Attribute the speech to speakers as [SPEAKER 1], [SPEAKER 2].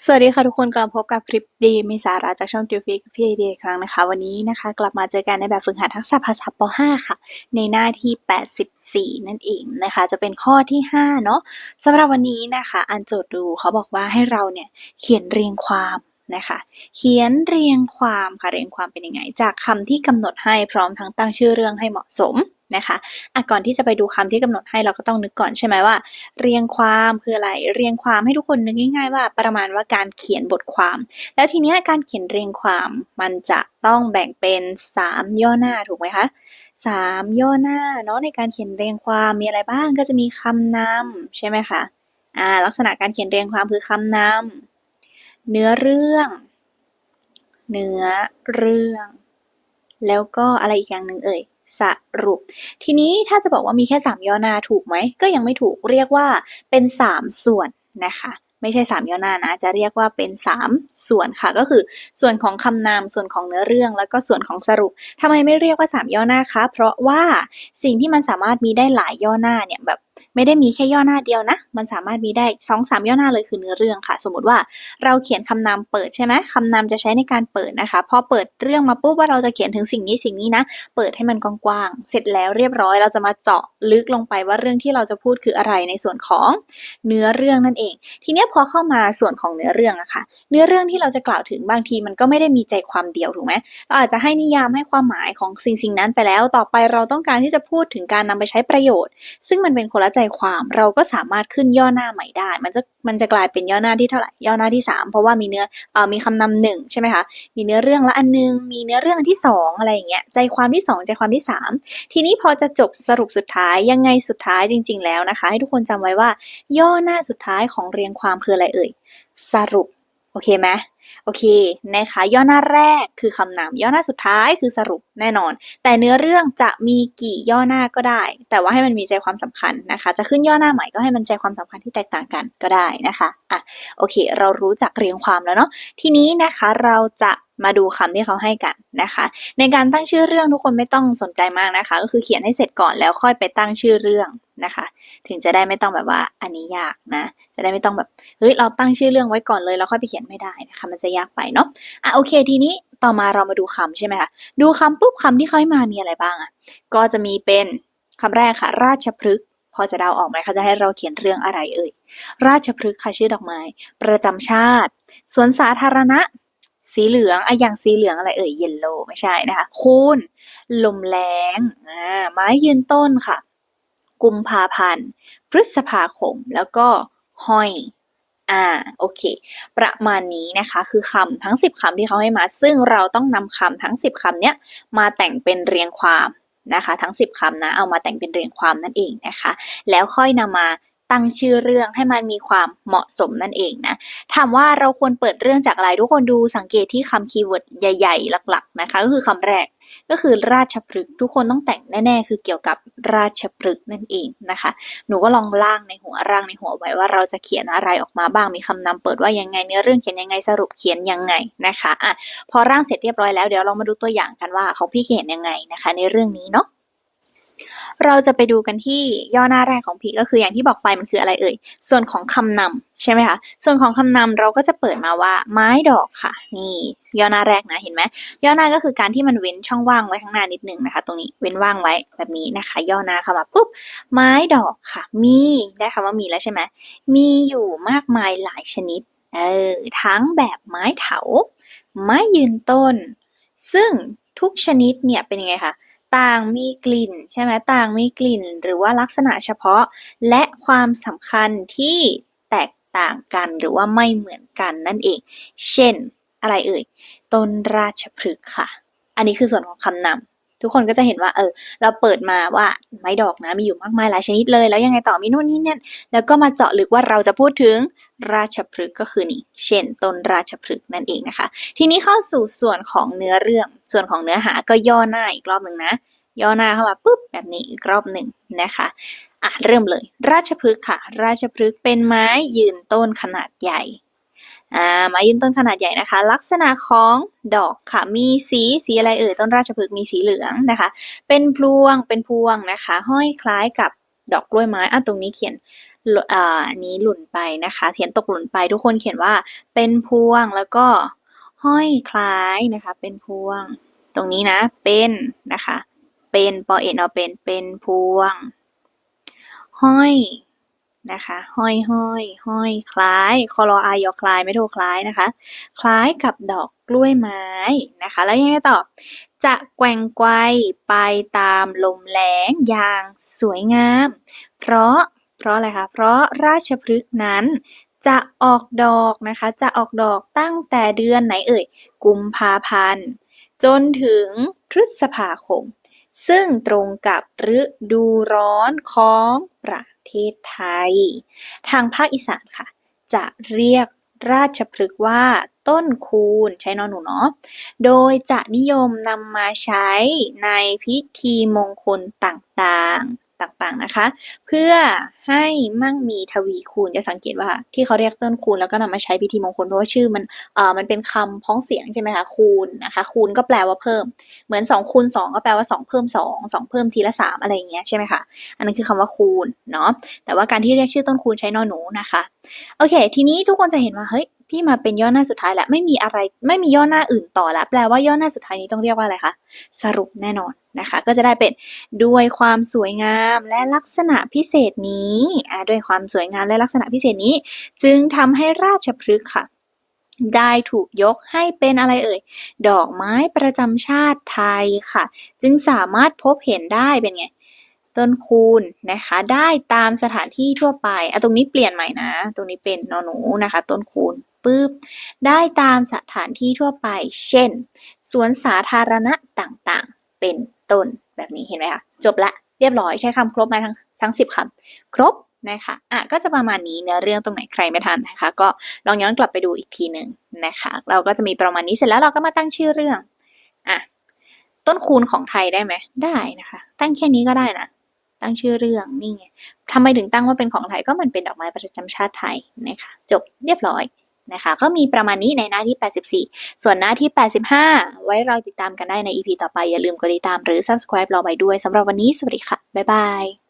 [SPEAKER 1] สวัสดีค่ะทุกคนกลับพบกับคลิปดีมีสาระจากช่องจิวฟิกพี่ไอเดียอีกครั้งนะคะ วันนี้นะคะ กลับมาเจอกันในแบบฝึกหัดทักษะภาษาป .5 ค่ะ ในหน้าที่ 84 นั่นเองนะคะ จะเป็นข้อที่ 5 เนาะสำหรับวันนี้นะคะอันโจทย์ดูเขาบอกว่าให้เราเนี่ยเขียนเรียงความนะคะ เขียนเรียงความค่ะเรียงความเป็นยังไง จากคำที่กำหนดให้พร้อมทั้งตั้งชื่อเรื่องให้เหมาะสม นะคะอะก่อนที่จะไปดูคำที่กำหนดให้เราก็ต้องนึกก่อนใช่ไหมว่า เรียงความคืออะไร เรียงความให้ทุกคนนึกง่าย ๆ ว่าประมาณว่าการเขียนบทความ แล้วทีเนี้ยการเขียนเรียงความมันจะต้องแบ่งเป็น 3 ย่อหน้าถูกไหมคะสามย่อหน้าเนาะในการเขียนเรียงความมีอะไรบ้างก็จะมีคำนำใช่ไหมคะอ่าลักษณะการเขียนเรียงความคือคำนำเนื้อเรื่องเนื้อเรื่อง แล้วก็อะไรอีกอย่างหนึ่งเอ่ย สรุป ทีนี้ถ้าจะบอกว่ามีแค่ 3 ย่อหน้าถูกไหม ก็ยังไม่ถูกเรียกว่าเป็น 3 ส่วนนะคะไม่ใช่ 3 ย่อหน้านะจะเรียกว่าเป็น 3 ส่วนค่ะ ก็คือส่วนของคำนามส่วนของเนื้อเรื่อง แล้วก็ส่วนของสรุปทำไมไม่เรียกว่า 3 ย่อหน้าคะเพราะว่าสิ่งที่มันสามารถมีได้หลายย่อหน้าเนี่ยแบบ ไม่ได้มีแค่ย่อหน้าเดียวนะ มันสามารถมีได้สองสามย่อหน้าเลยคือเนื้อเรื่องค่ะ สมมติว่าเราเขียนคำนามเปิดใช่ไหมคำนามจะใช้ในการเปิดนะคะ พอเปิดเรื่องมาปุ๊บว่าเราจะเขียนถึงสิ่งนี้สิ่งนี้นะ เปิดให้มันกว้างๆ เสร็จแล้วเรียบร้อยเราจะมาเจาะลึกลงไปว่าเรื่องที่เราจะพูดคืออะไรในส่วนของเนื้อเรื่องนั่นเอง ทีนี้พอเข้ามาส่วนของเนื้อเรื่องอะค่ะ เนื้อเรื่องที่เราจะกล่าวถึงบางทีมันก็ไม่ได้มีใจความเดียวถูกไหมเราอาจจะให้นิยามให้ความหมายของสิ่งสิ่งนั้นไปแล้ว ต่อไปเราต้องการที่จะพูดถึงการนำไปใช้ประโยชน์ ซึ่งมันเป็นคนละใจความเราก็สามารถขึ้นย่อหน้าใหม่ได้ มันจะมันจะกลายเป็นย่อหน้าที่เท่าไหร่ย่อหน้าที่ 3 เพราะว่ามีเนื้อเอ่อมีคำนำหนึ่งใช่ไหมคะมีเนื้อเรื่องละอันนึง มีเนื้อเรื่องอันที่ 2 อะไรอย่างเงี้ยใจความที่ 2 ใจความที่ 3 ทีนี้พอจะจบสรุปสุดท้ายยังไงสุดท้ายจริง ๆ แล้วนะคะ ให้ทุกคนจำไว้ว่า ย่อหน้าสุดท้ายของเรียงความคืออะไรเอ่ยสรุปโอเคไหม โอเคนะคะ ย่อหน้าแรกคือคำนามย่อหน้าสุดท้ายคือสรุปแน่นอน แต่เนื้อเรื่องจะมีกี่ย่อหน้าก็ได้ แต่ว่าให้มันมีใจความสำคัญนะคะ จะขึ้นย่อหน้าใหม่ก็ให้มันใจความสำคัญที่แตกต่างกันก็ได้นะคะอะโอเค เรารู้จักเรียงความแล้วเนาะทีนี้นะคะเราจะ มาดูคำที่เขาให้กันนะคะ ในการตั้งชื่อเรื่องทุกคนไม่ต้องสนใจมากนะคะ ก็คือเขียนให้เสร็จก่อนแล้วค่อยไปตั้งชื่อเรื่องนะคะ ถึงจะได้ไม่ต้องแบบว่าอันนี้ยากนะ จะได้ไม่ต้องแบบเฮ้ยเราตั้งชื่อเรื่องไว้ก่อนเลยแล้วค่อยไปเขียนไม่ได้นะคะ มันจะยากไปเนาะอะโอเคทีนี้ต่อมาเรามาดูคำใช่ไหมคะดูคำปุ๊บคำที่เขาให้มามีอะไรบ้างอะก็จะมีเป็นคำแรกค่ะ ราชพฤกษ์พอจะเดาออกไหมคะจะให้เราเขียนเรื่องอะไรเอ่ย ราชพฤกษ์ค่ะชื่อดอกไม้ ประจำชาติ สวนสาธารณะ สีเหลืองอะอย่างสีเหลืองอะไรเอ่ยเยลโลไม่ใช่นะคะคูณลมแรงอ่าไม้ยืนต้นค่ะ กุมภาพันธ์ พฤษภาคม แล้วก็ห้อยอ่าโอเค ประมาณนี้นะคะคือคำทั้ง 10คำที่เขาให้มา ซึ่งเราต้องนำคำทั้ง 10คำเนี้ยมาแต่งเป็นเรียงความนะคะ ทั้ง 10คำนะเอามาแต่งเป็นเรียงความนั่นเองนะคะ แล้วค่อยนำมา ตั้งชื่อเรื่องให้มันมีความเหมาะสมนั่นเองนะถามว่าเราควรเปิดเรื่องจากอะไรทุกคนดูสังเกตที่คำคีย์เวิร์ดใหญ่ ๆ หลัก ๆ นะคะ ก็คือคำแรกก็คือราชพฤกษ์ทุกคนต้องแต่งแน่ ๆ คือเกี่ยวกับราชพฤกษ์นั่นเองนะคะ หนูก็ลองล่างในหัวร่างในหัวไว้ว่าเราจะเขียนอะไรออกมาบ้างมีคำนำเปิดว่ายังไงเนื้อเรื่องเขียนยังไงสรุปเขียนยังไงนะคะอะพอร่างเสร็จเรียบร้อยแล้วเดี๋ยวเรามาดูตัวอย่างกันว่าของพี่เขียนยังไงนะคะ ในเรื่องนี้เนาะ เราจะไปดูกันที่ย่อหน้าแรกของพีก็คืออย่างที่บอกไปมันคืออะไรเอ่ย ส่วนของคำนำใช่ไหมคะ ส่วนของคำนำเราก็จะเปิดมาว่าไม้ดอกค่ะ นี่ย่อหน้าแรกนะเห็นไหมย่อหน้าก็คือการที่มันเว้นช่องว่างไว้ข้างหน้านิดนึงนะคะ ตรงนี้เว้นว่างไว้แบบนี้นะคะ ย่อหน้าเข้ามาปุ๊บไม้ดอกค่ะ มีได้คำว่ามีแล้วใช่ไหมมีอยู่มากมายหลายชนิดเออทั้งแบบไม้เถา ไม้ยืนต้น ซึ่งทุกชนิดเนี่ยเป็นยังไงคะ ต่างมีกลิ่นใช่ไหมต่างมีกลิ่น หรือว่าลักษณะเฉพาะ และความสำคัญที่แตกต่างกันหรือว่าไม่เหมือนกันนั่นเอง เช่น อะไรเอ่ย ต้นราชพฤกษ์ค่ะ อันนี้คือส่วนของคำนำ ทุกคนก็จะเห็นว่า เออ เราเปิดมาว่าไม้ดอกนะมีอยู่มากมายหลายชนิดเลย แล้วยังไงต่อมีนู่นนี่เนี่ยแล้วก็มาเจาะลึกว่าเราจะพูดถึงราชพฤกษ์ก็คือนี่ เช่นต้นราชพฤกษ์นั่นเองนะคะ ทีนี้เข้าสู่ส่วนของเนื้อเรื่อง ส่วนของเนื้อหาก็ย่อหน้าอีกรอบหนึ่งนะ ย่อหน้าเข้ามาปุ๊บแบบนี้อีกรอบหนึ่งนะคะอะเริ่มเลย ราชพฤกษ์ค่ะ ราชพฤกษ์เป็นไม้ยืนต้นขนาดใหญ่ อ่าไม้ยืนต้นขนาดใหญ่นะคะ ลักษณะของดอกค่ะ มีสีสีอะไรเอ่ยต้นราชพฤกษ์มีสีเหลืองนะคะ เป็นพลวงเป็นพวงนะคะ ห้อยคล้ายกับดอกกล้วยไม้อะตรงนี้เขียนอ่าอันนี้หล่นไปนะคะเขียนตกหล่นไปทุกคนเขียนว่าเป็นพวงแล้วก็ห้อยคล้ายนะคะ เป็นพวง ตรงนี้นะ เป็นนะคะ เป็นปอเอ็นเอาเป็นเป็นพวง ห้อย นะคะ ห้อยห้อยห้อยคล้ายคอรออายอคล้ายไม่โทคล้ายนะคะ คล้ายกับดอกกล้วยไม้นะคะ แล้วยังไงต่อ จะแกว่งไกวไปตามลมแล้งอย่างสวยงาม เพราะเพราะอะไรคะ เพราะราชพฤกษ์นั้นจะออกดอกนะคะ จะออกดอกตั้งแต่เดือนไหนเอ่ย กุมภาพันธ์ จนถึงพฤษภาคม ซึ่งตรงกับฤดูร้อนของประ ทศไทย ทางภาคอีสานค่ะ จะเรียกราชพฤกษ์ว่าต้นคูณใช้นอนหนูเนาะ โดยจะนิยมนำมาใช้ในพิธีมงคลต่างๆ ต่างๆนะคะ เพื่อให้มั่งมีทวีคูณจะสังเกตว่าที่เขาเรียกต้นคูณแล้วก็นำมาใช้พิธีมงคลเพราะว่าชื่อมันเอ่อมันเป็นคำพ้องเสียงใช่ไหมคะคูณนะคะคูณก็แปลว่าเพิ่ม เหมือน2คูณ2ก็แปลว่า 2 เพิ่ม 2 2 เพิ่มทีละ 3 อะไรอย่างเงี้ยใช่ไหมคะอันนั้นคือคำว่าคูณเนาะแต่ว่าการที่เรียกชื่อต้นคูณใช้นอหนูนะคะโอเค ทีนี้ทุกคนจะเห็นว่าเฮ้ย พี่มาเป็นย่อหน้าสุดท้ายแล้วไม่มีอะไร ไม่มีย่อหน้าอื่นต่อแล้วแปลว่าย่อหน้าสุดท้ายนี้ต้องเรียกว่าอะไรคะสรุปแน่นอนนะคะ ก็จะได้เป็นด้วยความสวยงามและลักษณะพิเศษนี้ด้วยความสวยงามและลักษณะพิเศษนี้ จึงทำให้ราชพฤกษ์ค่ะได้ถูกยกให้เป็นอะไรเอ่ย ดอกไม้ประจำชาติไทยค่ะ จึงสามารถพบเห็นได้เป็นไง ต้นคูณนะคะ ได้ตามสถานที่ทั่วไปอะตรงนี้เปลี่ยนใหม่นะ ตรงนี้เป็นนอนหนูนะคะ ต้นคูณ ปึ๊บ ได้ตามสถานที่ทั่วไป เช่น สวนสาธารณะต่างๆ เป็นต้น แบบนี้เห็นไหมคะ จบละ เรียบร้อย ใช้คำครบมาทั้งทั้งสิบคำ ครบนะคะ อะ ก็จะประมาณนี้เนื้อเรื่องตรงไหนใครไม่ทันนะคะ ก็ลองย้อนกลับไปดูอีกทีหนึ่งนะคะ เราก็จะมีประมาณนี้ เสร็จแล้วเราก็มาตั้งชื่อเรื่อง อะ ต้นคูณของไทยได้ไหม ได้นะคะ ตั้งแค่นี้ก็ได้นะ ตั้งชื่อเรื่อง นี่ไงทำไมถึงตั้งว่าเป็นของไทย ก็มันเป็นดอกไม้ประจำชาติไทยนะคะ จบเรียบร้อย นะคะก็มีประมาณนี้ในหน้าที่ 84 ส่วนหน้าที่ 85 ไว้เราติดตามกันได้ใน EP ต่อไป อย่าลืมกดติดตามหรือ subscribe เราไว้ด้วยสำหรับวันนี้ สวัสดีค่ะ บ๊ายบาย